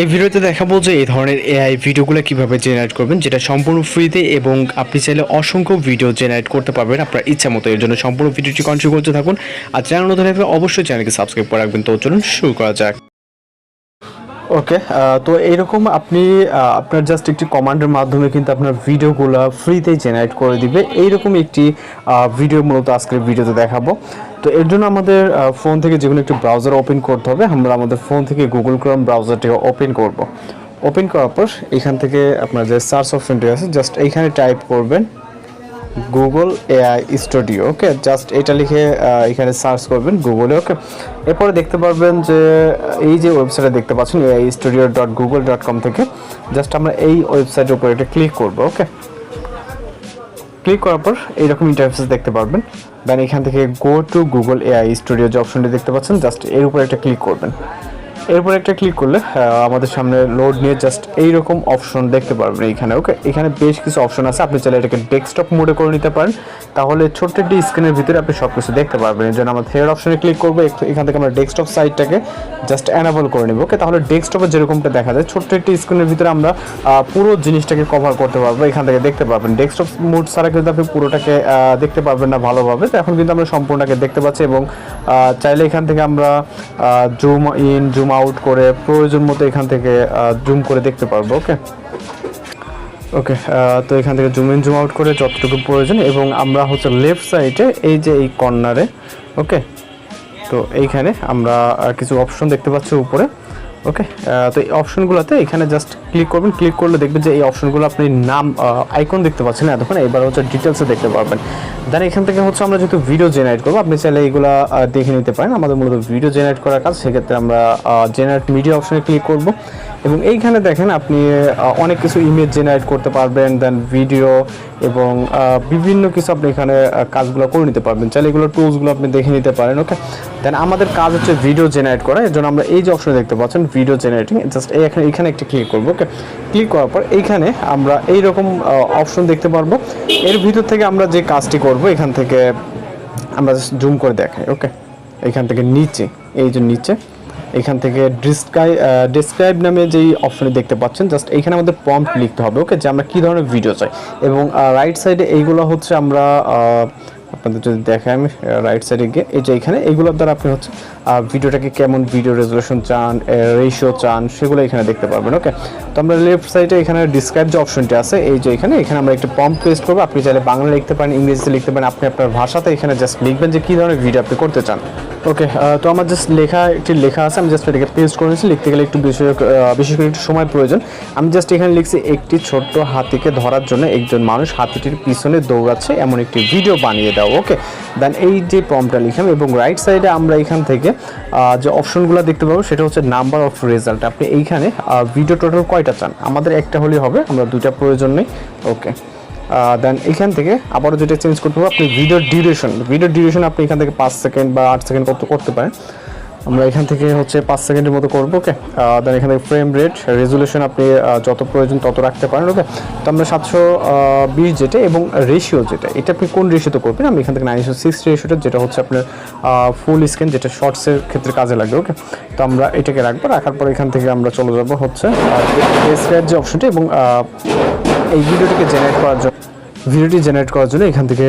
এই ভিডিওতে দেখাবো যে এই ধরনের এআই ভিডিওগুলো কীভাবে জেনারেট করবেন, যেটা সম্পূর্ণ ফ্রিতে এবং আপনি চাইলে অসংখ্য ভিডিও জেনারেট করতে পারবেন আপনার ইচ্ছা মতো। এর জন্য সম্পূর্ণ ভিডিওটি কন্টিনিউ করতে থাকুন। আর চ্যানেল নতুন অবশ্যই চ্যানেলকে সাবস্ক্রাইব করে রাখবেন। তো চলুন শুরু করা যাক। ওকে তো এইরকম আপনি আপনার জাস্ট একটি কমান্ডের মাধ্যমে কিন্তু আপনার ভিডিওগুলো ফ্রিতেই জেনারেট করে দিবে। এইরকম একটি ভিডিও মূলত আজকের ভিডিওতে দেখাবো। তো এর জন্য আমাদের ফোন থেকে যে কোনো একটি ব্রাউজার ওপেন করতে হবে। আমরা আমাদের ফোন থেকে গুগল ক্রোম ব্রাউজারটি ওপেন করব। ওপেন করার পর এখান থেকে আপনার যে সার্চ অপশনটি আছে জাস্ট এইখানে টাইপ করবেন। Google AI studio okay just এটা লিখে এখানে সার্চ করবেন গুগলে ওকে এরপরে দেখতে পারবেন যে, এই যে ওয়েবসাইটে দেখতে পাচ্ছেন AI studio dot Google dot com থেকে জাস্ট আমরা এই ওয়েবসাইটের উপরে এটা ক্লিক করব ওকে ক্লিক করার পর এইরকম ইন্টারফেস দেখতে পারবেন। দেন এখান থেকে go to Google AI studio যে অপশনটি দেখতে পাচ্ছেন জাস্ট এর উপরে একটা ক্লিক করবেন। এরপর একটা ক্লিক করলে আমাদের সামনে লোড নিয়ে জাস্ট এইরকম অপশন দেখতে পারবেন এখানে ওকে এখানে বেশ কিছু অপশন আছে, আপনি চাইলে এটাকে ডেস্কটপ মোডে করে নিতে পারেন। তাহলে ছোট্ট একটি স্ক্রিনের ভিতরে আপনি সব কিছু দেখতে পারবেন। এর জন্য আমরা থেয়ার অপশনে ক্লিক করব এখান থেকে আমরা ডেস্কটপ সাইটটাকে জাস্ট অ্যানাবল করে নিব ওকে তাহলে ডেস্কটপে যেরকমটা দেখা যায়, ছোট্ট একটি স্ক্রিনের ভিতরে আমরা পুরো জিনিসটাকে কভার করতে পারব, এখান থেকে দেখতে পারবেন। ডেস্কটপ মোড ছাড়া কিন্তু আপনি পুরোটাকে দেখতে পারবেন না ভালোভাবে। তো এখন কিন্তু আমরা সম্পূর্ণটাকে দেখতে পাচ্ছি এবং চাইলে এখান থেকে আমরা জুম ইন জুম আউট করে প্রয়োজন মতো এখান থেকে জুম করে দেখতে পারব ওকে ওকে তো এখান থেকে জুম ইন জুম আউট করে যতটুকু প্রয়োজন এবং আমরা হচ্ছে লেফট সাইডে এই যে এই কর্নারে ওকে তো এইখানে আমরা কিছু অপশন দেখতে পাচ্ছি উপরে। ওকে তো এই অপশনগুলোতে এখানে জাস্ট ক্লিক করবেন। ক্লিক করলে দেখবেন যে এই অপশনগুলো আপনি নাম আইকন দেখতে পাচ্ছেন। এতক্ষণ এবার হচ্ছে ডিটেলসে দেখতে পারবেন। দেন এখান থেকে হচ্ছে আমরা যেহেতু ভিডিও জেনারেট করব, আপনি চাইলে এইগুলো দেখে নিতে পারেন। আমাদের মূলত ভিডিও জেনারেট করার কাজ, সেক্ষেত্রে আমরা জেনারেট মিডিয়া অপশনে ক্লিক করব। এবং এইখানে দেখেন আপনি অনেক কিছু ইমেজ জেনারেট করতে পারবেন দেন ভিডিও এবং বিভিন্ন কিছু আপনি এখানে কাজগুলো করে নিতে পারবেন। চাইলে এগুলো টুলসগুলো আপনি দেখে নিতে পারেন ওকে দেন আমাদের কাজ হচ্ছে ভিডিও জেনারেট করা, এর জন্য আমরা এই যে অপশনে দেখতে পাচ্ছেন ভিডিও জেনারেটিং জাস্ট এখানে এখানে একটা ক্লিক করব ওকে ক্লিক করার পর এইখানে আমরা এইরকম অপশন দেখতে পারব। এর ভিতর থেকে আমরা যে কাজটি করব, এখান থেকে আমরা জুম করে দেখাই ওকে এখান থেকে নিচে, এই যে নিচে এখান থেকে ডিসক্রাই ডিসক্রাইব নামে যেই অপশনে দেখতে পাচ্ছেন জাস্ট এইখানে আমাদের প্রম্পট লিখতে হবে ওকে যে আমরা কী ধরনের ভিডিও চাই? এবং রাইট সাইডে এইগুলো হচ্ছে আমরা আপনাদের যদি দেখেন আমি রাইট সাইডে গিয়ে, এই যে এখানে এইগুলোর দ্বারা আপনি হচ্ছে ভিডিওটাকে কেমন ভিডিও রেজলিউশন চান রেশিও চান, সেগুলো এখানে দেখতে পারবেন ওকে তো আমরা লেফট সাইডে এখানে ডিসক্রাইব যে অপশনটি আছে, এই যে এখানে এখানে আমরা একটা পম্প পেস্ট করব। আপনি চাইলে বাংলা লিখতে পারেন, ইংরেজিতে লিখতে পারেন, আপনি আপনার ভাষাতে এখানে জাস্ট লিখবেন যে কী ধরনের ভিডিও আপনি করতে চান। ওকে তো আমার জাস্ট লেখা, একটি লেখা আছে, আমি জাস্ট এটাকে পেস্ট করে নিয়েছি, লিখতে গেলে একটু বেশি বিশেষ করে একটু সময় প্রয়োজন। আমি জাস্ট এখানে লিখছি, একটি ছোট্ট হাতিকে ধরার জন্য একজন মানুষ হাতিটির পিছনে দৌড়াচ্ছে, এমন একটি ভিডিও বানিয়ে দাও। ওকে দেন এই যে প্রমটা লিখলাম এবং রাইট সাইডে আমরা এখান থেকে যে অপশনগুলো দেখতে পাবো, সেটা হচ্ছে নাম্বার অফ রেজাল্ট আপনি এইখানে ভিডিও টোটাল কয়টা চান? আমাদের একটা হলেই হবে, আমরা দুটা প্রয়োজন নেই। ওকে দেন এখান থেকে আবারও যেটা চেঞ্জ করতে পারব আপনি ভিডিওর ডিউরেশন ভিডিও ডিউরেশন আপনি এখান থেকে পাঁচ সেকেন্ড বা আট সেকেন্ড কত করতে পারেন। আমরা এখান থেকে হচ্ছে পাঁচ সেকেন্ডের মতো করব ওকে দেন এখান থেকে ফ্রেম রেট রেজুলেশন আপনি যত প্রয়োজন তত রাখতে পারেন ওকে তো আমরা সাতশো বিশ যেটা এবং রেশিও যেটা, এটা আপনি কোন রেশিওতে করবেন? আমি এখান থেকে নাইনশো সিক্স রেশিওটা যেটা হচ্ছে আপনার ফুল স্ক্রিন যেটা শর্টসের ক্ষেত্রে কাজে লাগবে ওকে তো আমরা এটাকে রাখব, রাখার পর এখান থেকে আমরা চলে যাব হচ্ছে যে অপশনটা এবং এই ভিডিওটিকে জেনারেট করার জন্য ভিডিওটি জেনারেট করার জন্য এখান থেকে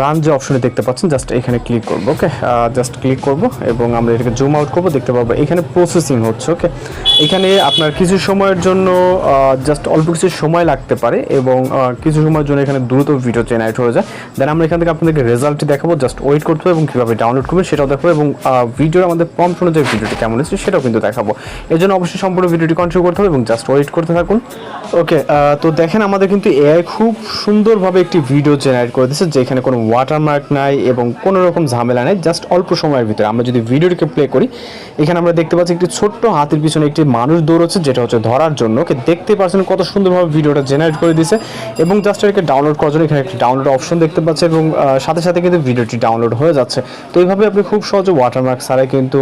রান যে অপশনে দেখতে পাচ্ছেন জাস্ট এখানে ক্লিক করব ওকে জাস্ট ক্লিক করব এবং আমরা এটাকে জুম আউট করব, দেখতে পাবো এখানে প্রসেসিং হচ্ছে ওকে এখানে আপনার কিছু সময়ের জন্য জাস্ট অল্প কিছু সময় লাগতে পারে এবং কিছু সময়ের জন্য এখানে দ্রুত ভিডিও জেনারেট হয়ে যায়। দেন আমরা এখান থেকে আপনাদেরকে রেজাল্টটি দেখাবো জাস্ট ওয়েট করতে হবে এবং কীভাবে ডাউনলোড করবেন সেটাও দেখাবো এবং ভিডিওর আমাদের পম্প অনুযায়ী ভিডিওটি কেমন হচ্ছে সেটাও কিন্তু দেখাবো। এর জন্য অবশ্যই সম্পূর্ণ ভিডিওটি কন্ট্রোল করতে হবে এবং জাস্ট ওয়েট করতে থাকুন ওকে তো দেখেন আমাদের কিন্তু এআই খুব সুন্দরভাবে একটি ভিডিও জেনারেট করে দিচ্ছে যেখানে কোনো ওয়াটারমার্ক নাই এবং কোনো রকম ঝামেলা নেই জাস্ট অল্প সময়ের ভিতরে। আমরা যদি ভিডিওটিকে প্লে করি, এখানে আমরা দেখতে পাচ্ছি একটি ছোট্ট হাতির পিছনে একটি মানুষ দৌড়চ্ছে, যেটা হচ্ছে ধরার জন্য। দেখতে পাচ্ছেন কত সুন্দরভাবে ভিডিওটা জেনারেট করে দিছে এবং জাস্ট এটাকে ডাউনলোড করার জন্য এখানে একটি ডাউনলোড অপশন দেখতে পাচ্ছেন এবং সাথে সাথে কিন্তু ভিডিওটি ডাউনলোড হয়ে যাচ্ছে। তো এইভাবে আপনি খুব সহজে ওয়াটারমার্ক ছাড়াই কিন্তু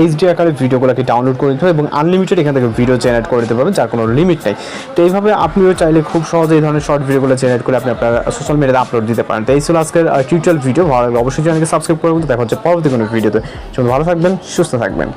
এইচডি আকারে ভিডিওগুলোকে ডাউনলোড করে দিতে হবে এবং আনলিমিটেড এখান থেকে ভিডিও জেনারেট করে দিতে পারবেন, যার কোনো লিমিট নেই। তো এইভাবে আপনিও চাইলে খুব সহজে এই ধরনের শর্ট ভিডিওগুলো জেনারেট করে আপনি আপনার সোশ্যাল মিডিয়াতে আপলোড দিতে পারেন। তো এই ছিল আজকের টিউটোরিয়াল ভিডিও ভালো লাগলে অবশ্যই চ্যানেলকে সাবস্ক্রাইব করে কিন্তু দেখা হচ্ছে পরবর্তী কোনো ভিডিওতে ভালো থাকবেন, সুস্থ থাকবেন।